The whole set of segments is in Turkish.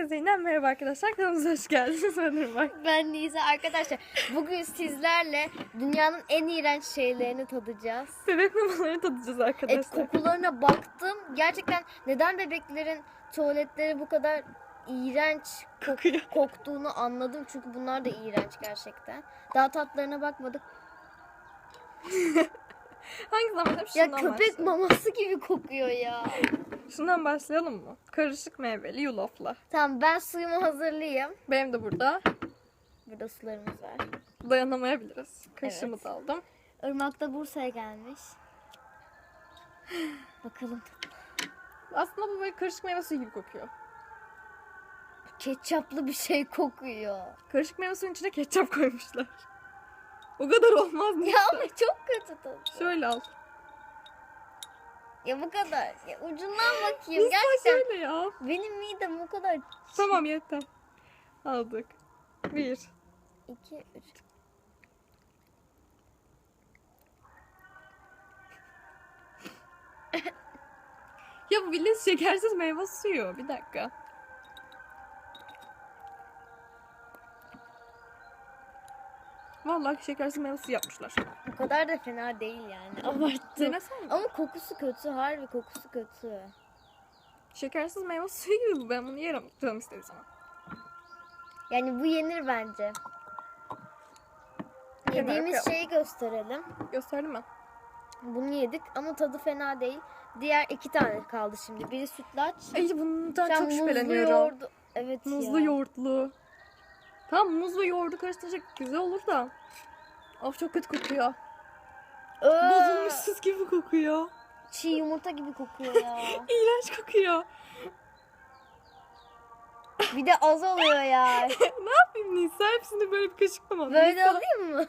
Herkese yeniden merhaba arkadaşlar. Kanalımıza hoş geldiniz. Ben Irmak. Ben Nisa arkadaşlar. Bugün sizlerle dünyanın en iğrenç şeylerini tadacağız. Bebek mamalarını tadacağız arkadaşlar. kokularına baktım. Gerçekten neden bebeklerin tuvaletleri bu kadar iğrenç Kokuyor. koktuğunu anladım. Çünkü bunlar da iğrenç gerçekten. Daha tatlarına bakmadık. Hangi zaman Ya şundan köpek başlayalım. maması gibi kokuyor ya. Şundan başlayalım mı? Karışık meyveli yulafla. tamam ben suyumu hazırlayayım. Benim de burada. Burada sularımız var. Dayanamayabiliriz. Kaşığımı Evet. da aldım. Irmak da Bursa'ya gelmiş. Bakalım. Aslında bu böyle karışık meyve suyu gibi kokuyor. Ketçaplı bir şey kokuyor. Karışık meyve suyun içine ketçap koymuşlar. O kadar olmaz mı? Ya ama çok kötü tadı. Şöyle al. Ya bu kadar. Ya ucundan bakayım. Nisa Gerçekten şöyle ya. benim midem o kadar. Tamam yeter. Aldık. Bir. İki, üç. Ya bu bildiğin şekersiz meyve suyu. Bir dakika. Vallahi şekersiz meyve suyu yapmışlar. Bu kadar da fena değil yani. Abarttım. Denesene. Ama kokusu kötü. Harbi kokusu kötü. Şekersiz meyve suyu gibi bu. Ben bunu yerim. Canım istedi sana. Yani bu yenir bence. Kenara Yediğimiz koyalım. şeyi gösterelim. Gösterdim mi? Bunu yedik ama tadı fena değil. Diğer iki tane kaldı şimdi. Biri sütlaç. Ay bundan Şu an çok muzlu şüpheleniyorum. yoğurdu- Evet Muzlu ya. yoğurtlu. Tamam muz ve yoğurdu karıştıracak güzel olur da. Of çok kötü kokuyor. Ee, Bozulmuş süs gibi kokuyor. Çiğ yumurta gibi kokuyor ya. İğrenç kokuyor. Bir de az oluyor ya. ne yapayım Nisa? Hepsini böyle bir kaşık mı Böyle Nisa, alayım mı?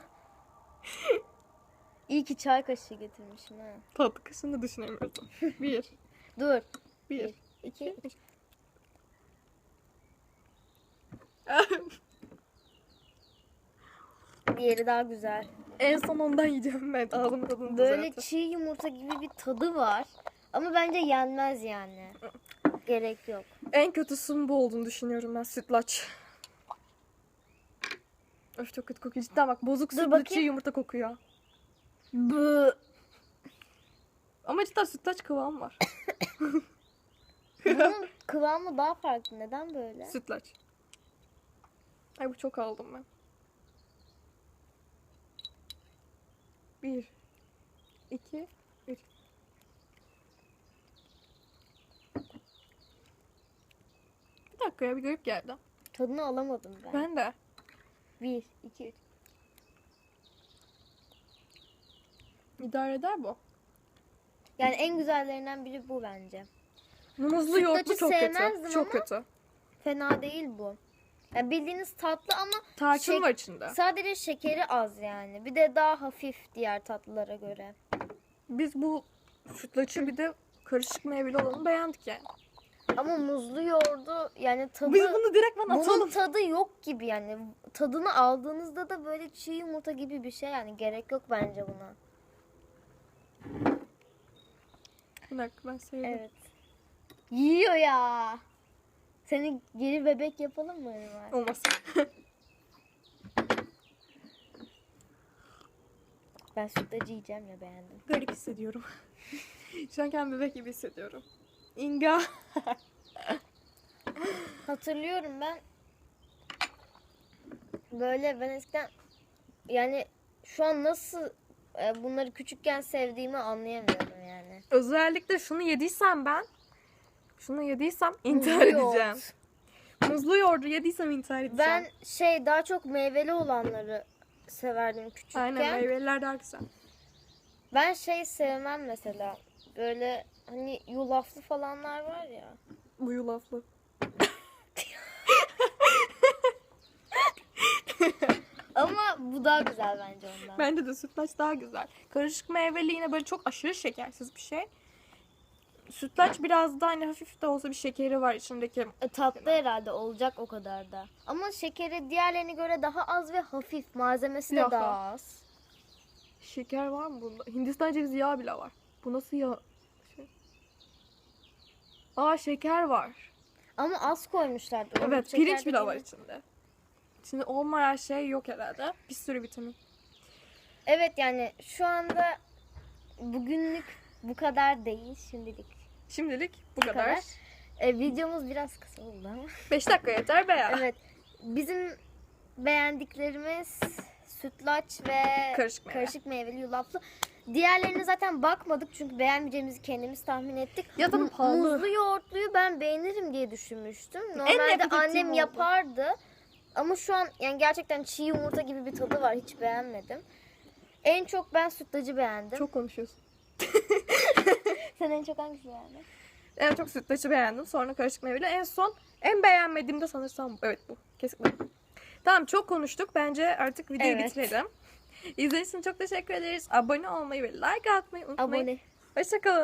İyi ki çay kaşığı getirmişim ha. Tatlı kaşığını düşünemiyorsun. Bir. Dur. Bir. İki. üç. Diğeri daha güzel. en son ondan yiyeceğim ben. Ağzımın tadını Böyle zaten. çiğ yumurta gibi bir tadı var. Ama bence yenmez yani. Gerek yok. En kötüsünün bu olduğunu düşünüyorum ben. Sütlaç. Öf çok kötü kokuyor. Cidden bak bozuk sütlü bakayım. çiğ yumurta kokuyor. Bu. Ama cidden sütlaç kıvamı var. Bunun kıvamı daha farklı. Neden böyle? Sütlaç. Ay bu çok aldım ben. Bir. iki, üç. Bir dakika ya bir garip geldi. Tadını alamadım ben. Ben de. Bir, iki, üç. İdare eder bu. Yani en güzellerinden biri bu bence. Muzlu Sütlaçı yoğurtlu çok sevmezdim kötü. Çok ama- kötü. Fena değil bu. Yani bildiğiniz tatlı ama Tarçın Şek- var içinde. sadece şekeri az yani. Bir de daha hafif diğer tatlılara göre. Biz bu sütlaçı bir de karışık meyveli olanı beğendik yani. Ama muzlu yoğurdu yani tadı Biz bunu direkt bana bunun atalım. tadı yok gibi yani. Tadını aldığınızda da böyle çiğ yumurta gibi bir şey yani gerek yok bence buna. Bir dakika ben sevdim. Evet. Yiyor ya. Seni geri bebek yapalım mı? Olmaz. Ben sütlacı yiyeceğim ya beğendim. Garip hissediyorum. Şu an kendimi bebek gibi hissediyorum. İnga. Hatırlıyorum ben böyle ben eskiden yani şu an nasıl e, bunları küçükken sevdiğimi anlayamıyorum yani. Özellikle şunu yediysem ben şunu yediysem intihar Muzlu yoğurt. edeceğim. Muzlu yoğurdu yediysem intihar edeceğim. Ben şey daha çok meyveli olanları severdim küçükken. Aynen meyveler daha güzel. Ben şey sevmem mesela. Böyle hani yulaflı falanlar var ya. Bu yulaflı. Ama bu daha güzel bence ondan. Bence de sütlaç daha güzel. Karışık meyveli yine böyle çok aşırı şekersiz bir şey. Sütlaç biraz da hani hafif de olsa bir şekeri var içindeki. E, tatlı herhalde olacak o kadar da. Ama şekeri diğerlerine göre daha az ve hafif. Malzemesi de Yaha. daha az. Şeker var mı bunda? Hindistan cevizi yağı bile var. Bu nasıl yağ? Şey. Aa şeker var. Ama az koymuşlar. Doğru. Evet Şeker pirinç bile de var içinde. Şimdi olmayan şey yok herhalde. Bir sürü vitamin. Evet yani şu anda bugünlük bu kadar değil şimdilik. Şimdilik bu Bu kadar. kadar. E, videomuz biraz kısa oldu ama. 5 dakika yeter be ya. Evet. Bizim beğendiklerimiz sütlaç ve Karışık meyve. karışık meyveli yulaflı. Diğerlerine zaten bakmadık çünkü beğenmeyeceğimizi kendimiz tahmin ettik. Ya da pahalı. Muzlu yoğurtluyu ben beğenirim diye düşünmüştüm. Normalde annem oldu. yapardı. Ama şu an yani gerçekten çiğ yumurta gibi bir tadı var. Hiç beğenmedim. En çok ben sütlacı beğendim. Çok konuşuyorsun. Sen en çok hangisini beğendin? En çok sütlaçı beğendim. Sonra karışık meyveli. En son en beğenmediğim de sanırsam bu. Evet bu. Kesinlikle. bu. Tamam çok konuştuk. Bence artık videoyu Evet. bitirelim. İzlediğiniz için çok teşekkür ederiz. Abone olmayı ve like atmayı unutmayın. Abone. Hoşçakalın.